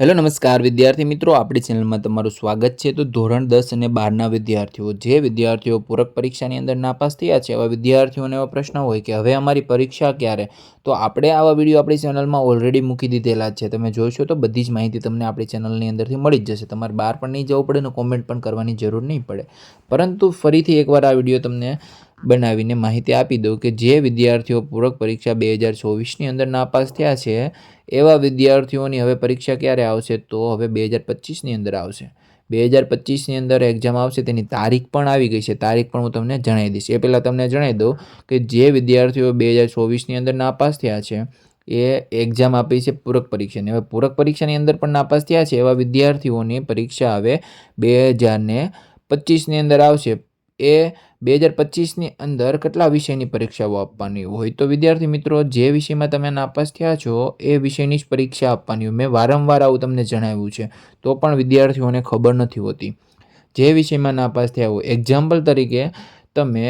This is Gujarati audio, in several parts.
હેલો, નમસ્કાર વિદ્યાર્થી મિત્રો, આપણી ચેનલમાં તમારું સ્વાગત છે. તો ધોરણ દસ અને બારના વિદ્યાર્થીઓ, જે વિદ્યાર્થીઓ પૂરક પરીક્ષાની અંદર નાપાસ થયા છે, એવા વિદ્યાર્થીઓને એવા પ્રશ્ન હોય કે, હવે અમારી પરીક્ષા ક્યારે? તો આપણે આવા વીડિયો આપણી ચેનલમાં ઓલરેડી મૂકી દીધેલા છે. તમે જોશો તો બધી જ માહિતી તમને આપણી ચેનલની અંદરથી મળી જ જશે. તમારે બહાર પણ નહીં જવું પડે અને કોમેન્ટ પણ કરવાની જરૂર નહીં પડે. પરંતુ ફરીથી એકવાર આ વીડિયો તમને બનાવીને માહિતી આપી દઉં કે જે વિદ્યાર્થીઓ પૂરક પરીક્ષા બે હજાર ચોવીસની અંદર નાપાસ થયા છે, એવા વિદ્યાર્થીઓની હવે પરીક્ષા ક્યારે આવશે તો હવે બે હજાર પચીસની અંદર આવશે. બે હજાર પચીસની અંદર એક્ઝામ આવશે, તેની તારીખ પણ આવી ગઈ છે. તારીખ પણ હું તમને જણાવી દઈશ. એ પહેલાં તમને જણાવી દઉં કે જે વિદ્યાર્થીઓ બે હજાર ચોવીસની અંદર નાપાસ થયા છે, એ એક્ઝામ આપી છે પૂરક પરીક્ષાની. હવે પૂરક પરીક્ષાની અંદર પણ નાપાસ થયા છે, એવા વિદ્યાર્થીઓની પરીક્ષા હવે બે હજારને પચીસની અંદર આવશે. એ બે હજાર પચીસની અંદર કેટલા વિષયની પરીક્ષાઓ આપવાની હોય? તો વિદ્યાર્થી મિત્રો, જે વિષયમાં તમે નાપાસ થયા છો, એ વિષયની જ પરીક્ષા આપવાની હોય. મેં વારંવાર આવું તમને જણાવ્યું છે. તો પણ વિદ્યાર્થીઓને ખબર નથી હોતી. જે વિષયમાં નાપાસ થયા હોય. એક્ઝામ્પલ તરીકે તમે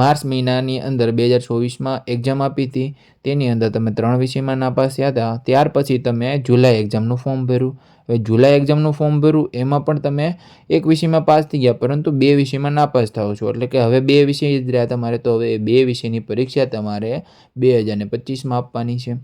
માર્ચ મહિનાની અંદર બે હજાર ચોવીસમાં એક્ઝામ આપી હતી, તેની અંદર તમે ત્રણ વિષયમાં નાપાસ થયા હતા. ત્યાર પછી તમે જુલાઈ એક્ઝામનું ફોર્મ ભર્યું. હવે જુલાઈ એક્ઝામનું ફોર્મ ભર્યું, એમાં પણ તમે એક વિષયમાં પાસ થઈ ગયા, પરંતુ બે વિષયમાં નાપાસ થાઓ છો. એટલે કે હવે બે વિષય જ રહ્યા તમારે, તો હવે બે વિષયની પરીક્ષા તમારે બે હજાર પચીસમાં આપવાની છે.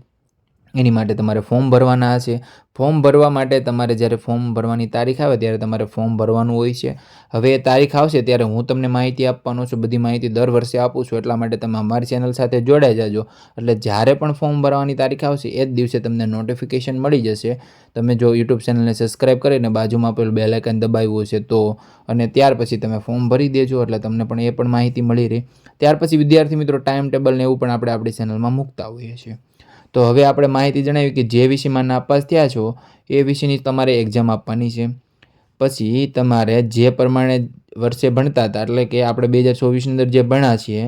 એની માટે તમારે ફોર્મ ભરવાના હશે ફોર્મ ભરવા માટે તમારે જ્યારે ફોર્મ ભરવાની તારીખ આવે ત્યારે તમારે ફોર્મ ભરવાનું હોય છે. હવે એ તારીખ આવશે ત્યારે હું તમને માહિતી આપવાનો છું, બધી માહિતી દર વર્ષે આપું છું. એટલા માટે તમે અમારી ચેનલ સાથે જોડાઈ જાજો. એટલે જ્યારે પણ ફોર્મ ભરવાની તારીખ આવશે એ જ દિવસે તમને નોટિફિકેશન મળી જશે. તમે જો યુટ્યુબ ચેનલને સબસ્ક્રાઈબ કરીને બાજુમાં પેલું બે લાઇકન દબાવ્યું છે તો અને ત્યાર પછી તમે ફોર્મ ભરી દેજો. એટલે તમને પણ એ પણ માહિતી મળી રહી. ત્યાર પછી વિદ્યાર્થી મિત્રો ટાઈમ ટેબલને એવું પણ આપણે આપણી ચેનલમાં મૂકતા હોઈએ છીએ. તો હવે આપણે માહિતી જણાવી કે જે વિષયમાં નાપાસ થયા છો, એ વિષયની તમારે એક્ઝામ આપવાની છે. પછી તમારે જે પ્રમાણે વર્ષે ભણતા હતા, એટલે કે આપણે બે હજાર ચોવીસની અંદર જે ભણ્યા છીએ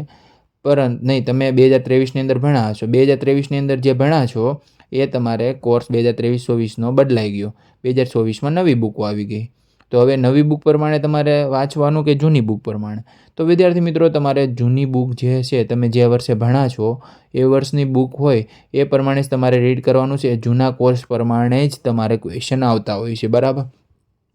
પરંતુ નહીં, તમે બે હજાર ત્રેવીસની અંદર ભણ્યા છો બે હજાર ત્રેવીસની અંદર જે ભણ્યા છો, એ તમારે કોર્સ બે હજાર ત્રેવીસ ચોવીસનો બદલાઈ ગયો. બે હજાર ચોવીસમાં નવી બુકો આવી ગઈ. તો હવે નવી બુક પ્રમાણે તમારે વાંચવાનું કે જૂની બુક પ્રમાણે? તો વિદ્યાર્થી મિત્રો, તમારે જૂની બુક જે છે, તમે જે વર્ષે ભણા છો, એ વર્ષની બુક હોય, એ પ્રમાણે જ તમારે રીડ કરવાનું છે. જૂના કોર્સ પ્રમાણે જ તમારે ક્વેશ્ચન આવતા હોય છે, બરાબર?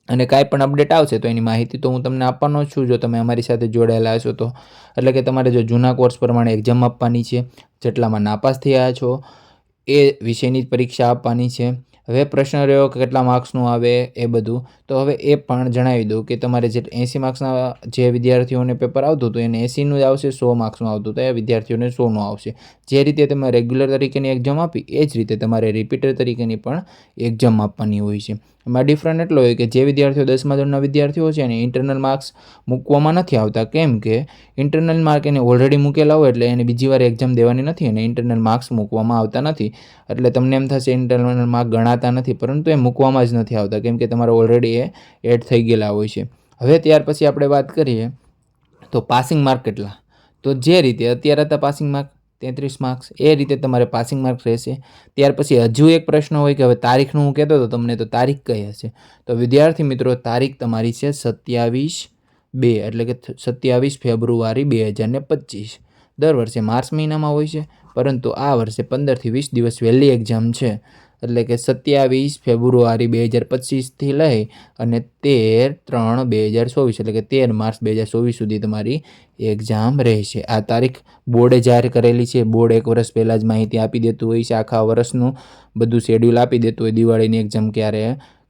અને કાંઈ પણ અપડેટ આવશે તો એની માહિતી તો હું તમને આપવાનો જ છું, જો તમે અમારી સાથે જોડાયેલા છો તો. એટલે કે તમારે જો જૂના કોર્સ પ્રમાણે એક્ઝામ આપવાની છે, જેટલામાં નાપાસ થયા છો, એ વિષયની જ પરીક્ષા આપવાની છે. હવે પ્રશ્ન રહ્યો કે કેટલા માર્ક્સનું આવે એ બધું. તો હવે એ પણ જણાવી દઉં કે તમારે જે એંસી માર્ક્સના જે વિદ્યાર્થીઓને પેપર આવતું હતું, એને એંસીનું જ આવશે, સો માર્ક્સનું આવતું હતું એ વિદ્યાર્થીઓને સોનું આવશે. જે રીતે તમે રેગ્યુલર તરીકેની એક્ઝામ આપી, એ જ રીતે તમારે રિપીટર તરીકેની પણ એક્ઝામ આપવાની હોય છે. એમાં ડિફરન્ટ એટલો હોય કે જે વિદ્યાર્થીઓ દસમા ધોરણના વિદ્યાર્થીઓ છે એને ઇન્ટરનલ માર્ક્સ મૂકવામાં નથી આવતા. કેમ કે ઇન્ટરનલ માર્ક એને ઓલરેડી મૂકેલા હોય એટલે એને બીજી વાર એક્ઝામ દેવાની નથી અને ઇન્ટરનલ માર્ક્સ મૂકવામાં આવતા નથી. એટલે તમને એમ થશે ઇન્ટરનલ માર્ક ગણાતા નથી, પરંતુ એ મૂકવામાં જ નથી આવતા, કેમ કે તમારે ઓલરેડી એ એડ થઈ ગયેલા હોય છે. હવે ત્યાર પછી આપણે વાત કરીએ તો પાસિંગ માર્ક કેટલા? તો જે રીતે અત્યારે હતા પાસિંગ માર્ક તેત્રીસ માર્ક્સ એ રીતે તમારે પાસિંગ માર્ક્સ રહેશે. ત્યાર પછી હજુ એક પ્રશ્ન હોય કે હવે તારીખનું હું કહેતો હતો તમને તો તારીખ કઈ હશે. તો વિદ્યાર્થી મિત્રો, તારીખ તમારી છે સત્યાવીસ બે, એટલે કે સત્યાવીસ ફેબ્રુઆરી બે હજાર ને પચીસ. દર વર્ષે માર્ચ મહિનામાં હોય છે, પરંતુ આ વર્ષે પંદરથી વીસ દિવસ વહેલી એક્ઝામ છે. એટલે કે સત્યાવીસ ફેબ્રુઆરી બે હજાર પચીસથી લઈ અને તેર ત્રણ બે હજાર ચોવીસ, એટલે કે તેર માર્ચ બે હજાર ચોવીસ સુધી તમારી એક્ઝામ રહેશે. આ તારીખ બોર્ડે જાહેર કરેલી છે. બોર્ડ એક વર્ષ પહેલાં જ માહિતી આપી દેતું હોય છે. આખા વર્ષનું બધું શેડ્યુલ આપી દેતું હોય. દિવાળીની એક્ઝામ ક્યારે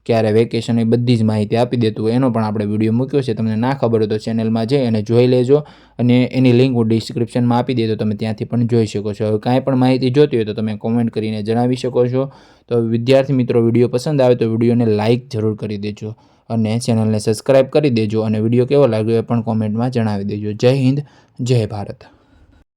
ક્યારે વેકેશન એ બધી જ માહિતી આપી દેતું હોય. એનો પણ આપણે વીડિયો મૂક્યો છે. તમને ના ખબર હોય તો ચેનલમાં જઈ અને જોઈ લેજો. અને એની લિંક હું ડિસ્ક્રિપ્શનમાં આપી દે તો તમે ત્યાંથી પણ જોઈ શકો છો. હવે કાંઈ પણ માહિતી જોતી હોય તો તમે કોમેન્ટ કરીને જણાવી શકો છો. તો વિદ્યાર્થી મિત્રો, વીડિયો પસંદ આવે તો વિડીયોને લાઇક જરૂર કરી દેજો અને ચેનલને સબસ્ક્રાઈબ કરી દેજો અને વીડિયો કેવો લાગ્યો એ પણ કોમેન્ટમાં જણાવી દેજો. જય હિન્દ, જય ભારત.